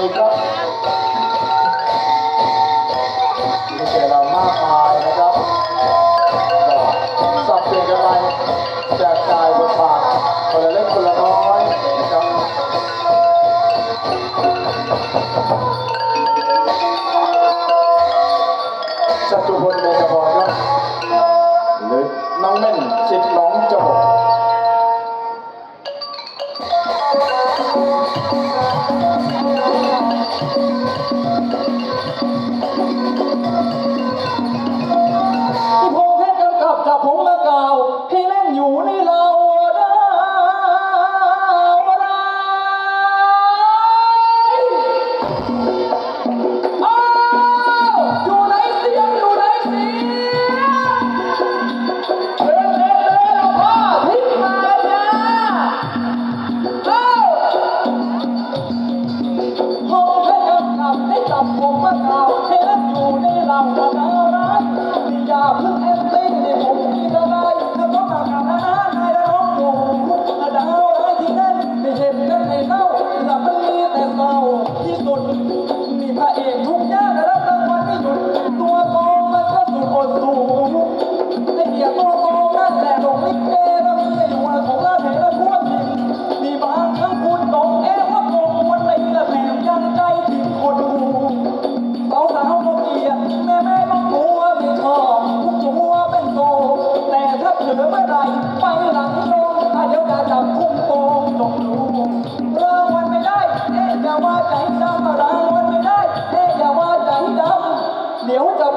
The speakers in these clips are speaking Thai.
ครับมีเจเรามากมายนะครับสับเปลี่ยนกันไปแจกจ่ายบทบาทคนละเล็กคนละน้อยนะครับจตุพลเมธพรครับหรือน้องเม่นสิทธิ์น้องจบ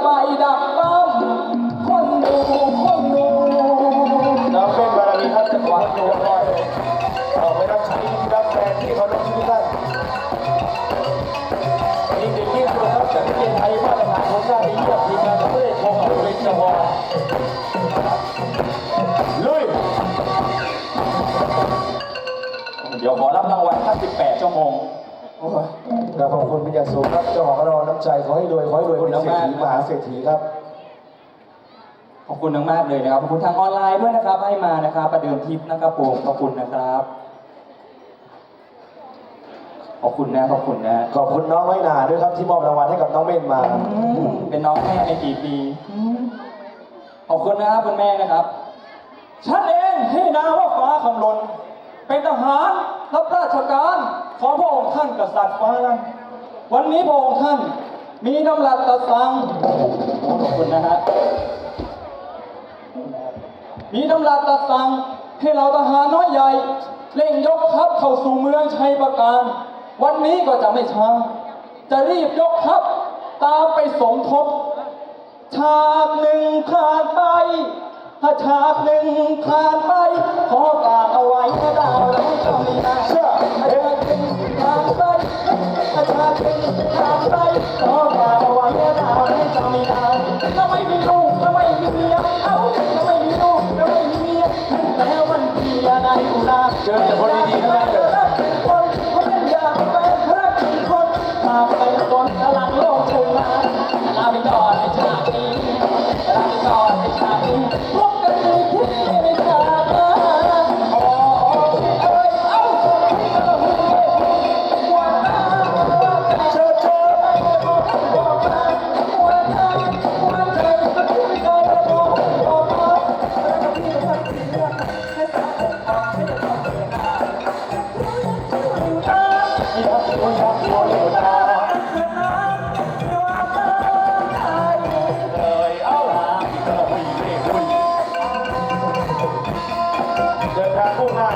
ไปดักปั้มคนดูคนดูน้องเม่นบารมีครับจะวางตัวคอยออกไปรับใช้รับแฟนที่เขาลงชีวิตท่านยิงดีที่สุดครับจากเกณฑ์ไทยมาตรฐานโครงสร้างดีเยี่ยมทีมงานจะไม่ได้คงเอาเป็นเจ้าพ่อลุยเดี๋ยวขอรับรางวัลแค่18ชั่วโมงโอ้ย กราบขอบคุณเป็นอย่างสูงครับเจ้าของเราน้ำใจขอให้รวยขอให้รวยเป็นเศรษฐีมหาเศรษฐีครับขอบคุณมากๆเลยนะครับขอบคุณทางออนไลน์ด้วยนะครับ ให้มานะครับ ประเดิมทริปนะครับผมขอบคุณนะครับขอบคุณนะขอบคุณนะขอบคุณน้องน้อยหนาด้วยครับที่มอบรางวัลให้กับน้องเม่นมาอืมเป็นน้องแม่ในกี่ปีอืมขอบคุณนะครับคุณแม่นะครับฉันเองให้นามว่าฟ้าคำลนเป็นทหารรับราชการของพระองค์ท่านกษัตริย์ฟ้าลัง วันนี้พระองค์ท่านมีน้ำรัดตะสังโอ้ขอบคุณนะฮะมีน้ำลาตะสังให้เราทหารน้อยใหญ่เร่งยกทัพเข้าสู่เมืองชัยประการ วันนี้ก็จะไม่ช้าจะรีบยกทัพตามไปสมทบ ฉากหนึ่งผ่านไป ถ้าฉากหนึ่งผ่านไป ขอฝากเอาไว้ถ้าดาวแล้วจะมีนาเชื่อถ้าฉากหนึ่งผ่านไป เจอแต่คนดีๆทั้งนั้นเลยคนเขาเป็นย่างแฟนพระคนมาเป็นคนกำลังโลกถึงมาลาไปก่อนในฉากนี้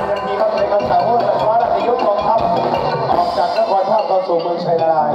ยังมีครับในคำสั่งว่าจะคว้าราชยศกองทัพออกจากนครท่าเข้าสู่เมืองชัยนาราย